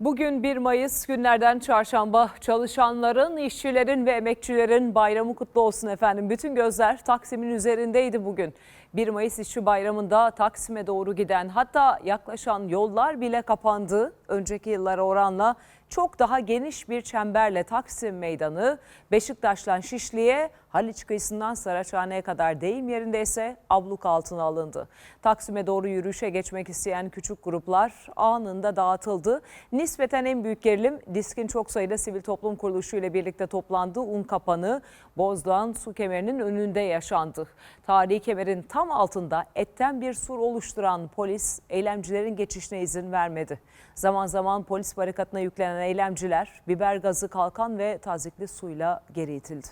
Bugün 1 Mayıs günlerden çarşamba çalışanların, işçilerin ve emekçilerin bayramı kutlu olsun efendim. Bütün gözler Taksim'in üzerindeydi bugün. 1 Mayıs İşçi Bayramı'nda Taksim'e doğru giden hatta yaklaşan yollar bile kapandı. Önceki yıllara oranla çok daha geniş bir çemberle Taksim Meydanı Beşiktaş'tan Şişli'ye, Haliç kıyısından Saraçhane'ye kadar deyim yerindeyse abluk altına alındı. Taksim'e doğru yürüyüşe geçmek isteyen küçük gruplar anında dağıtıldı. Nispeten en büyük gerilim diskin çok sayıda sivil toplum kuruluşu ile birlikte toplandığı un kapanı Bozdoğan su kemerinin önünde yaşandı. Tarihi kemerin tam altında etten bir sur oluşturan polis eylemcilerin geçişine izin vermedi. Zaman zaman polis barikatına yüklenen eylemciler biber gazı, kalkan ve tazikli suyla geri itildi.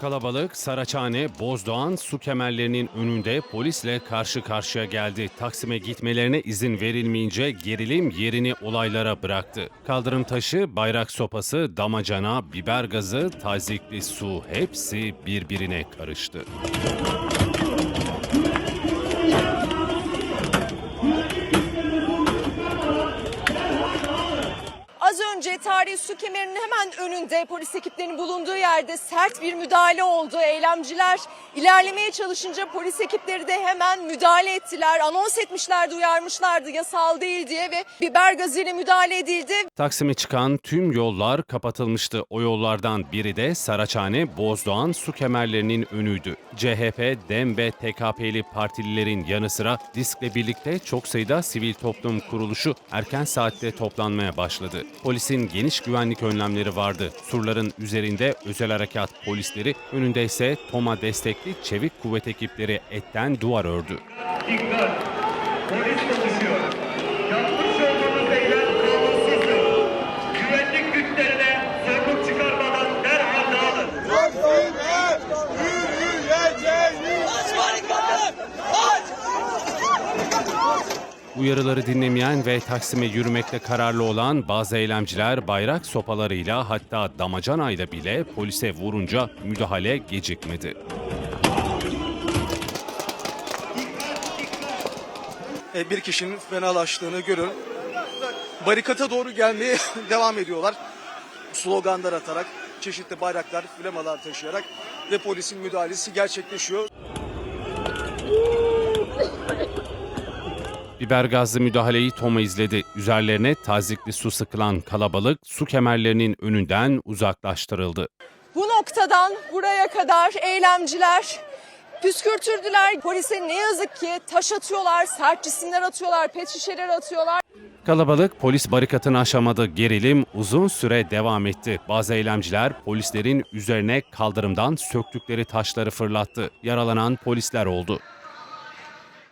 Kalabalık Saraçhane, Bozdoğan su kemerlerinin önünde polisle karşı karşıya geldi. Taksim'e gitmelerine izin verilmeyince gerilim yerini olaylara bıraktı. Kaldırım taşı, bayrak sopası, damacana, biber gazı, tazikli su hepsi birbirine karıştı. Önce tarihi su kemerinin hemen önünde polis ekiplerinin bulunduğu yerde sert bir müdahale oldu. Eylemciler ilerlemeye çalışınca polis ekipleri de hemen müdahale ettiler. Anons etmişlerdi, uyarmışlardı yasal değil diye ve biber gazıyla müdahale edildi. Taksim'e çıkan tüm yollar kapatılmıştı. O yollardan biri de Saraçhane, Bozdoğan su kemerlerinin önüydü. CHP, DEM ve TKP'li partililerin yanı sıra DİSK'le birlikte çok sayıda sivil toplum kuruluşu erken saatte toplanmaya başladı. Polisin geniş güvenlik önlemleri vardı. Surların üzerinde özel harekat polisleri, önünde ise TOMA destekli çevik kuvvet ekipleri etten duvar ördü. Dikkat! Polis konuşuyor. Yapmış Uyarıları dinlemeyen ve Taksim'e yürümekte kararlı olan bazı eylemciler bayrak sopalarıyla hatta damacanayla bile polise vurunca müdahale gecikmedi. E, bir kişinin fenalaştığını görün. Barikata doğru gelmeye devam ediyorlar. Sloganlar atarak, çeşitli bayraklar, flamalar taşıyarak ve polisin müdahalesi gerçekleşiyor. Biber gazlı müdahaleyi Toma izledi. Üzerlerine tazikli su sıkılan kalabalık su kemerlerinin önünden uzaklaştırıldı. Bu noktadan buraya kadar eylemciler püskürtürdüler. Polise ne yazık ki taş atıyorlar, sert cisimler atıyorlar, pet şişeler atıyorlar. Kalabalık polis barikatını aşamadı. Gerilim uzun süre devam etti. Bazı eylemciler polislerin üzerine kaldırımdan söktükleri taşları fırlattı. Yaralanan polisler oldu.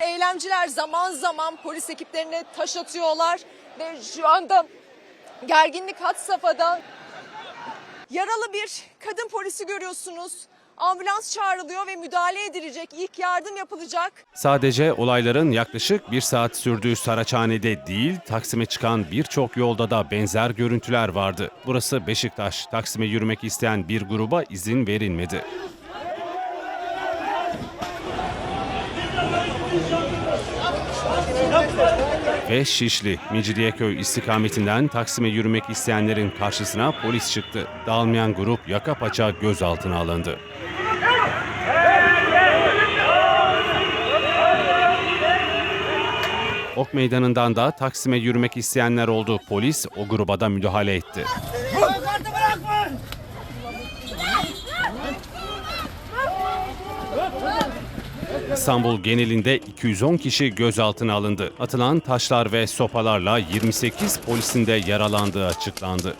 Eylemciler zaman zaman polis ekiplerine taş atıyorlar ve şu anda gerginlik had safhada. Yaralı bir kadın polisi görüyorsunuz. Ambulans çağrılıyor ve müdahale edilecek, ilk yardım yapılacak. Sadece olayların yaklaşık bir saat sürdüğü Saraçhane'de değil, Taksim'e çıkan birçok yolda da benzer görüntüler vardı. Burası Beşiktaş. Taksim'e yürümek isteyen bir gruba izin verilmedi. Ve Şişli, Mecidiyeköy istikametinden Taksim'e yürümek isteyenlerin karşısına polis çıktı. Dağılmayan grup yaka paça gözaltına alındı. Ok Meydanı'ndan da Taksim'e yürümek isteyenler oldu. Polis o gruba da müdahale etti. İstanbul genelinde 210 kişi gözaltına alındı. Atılan taşlar ve sopalarla 28 polisin de yaralandığı açıklandı.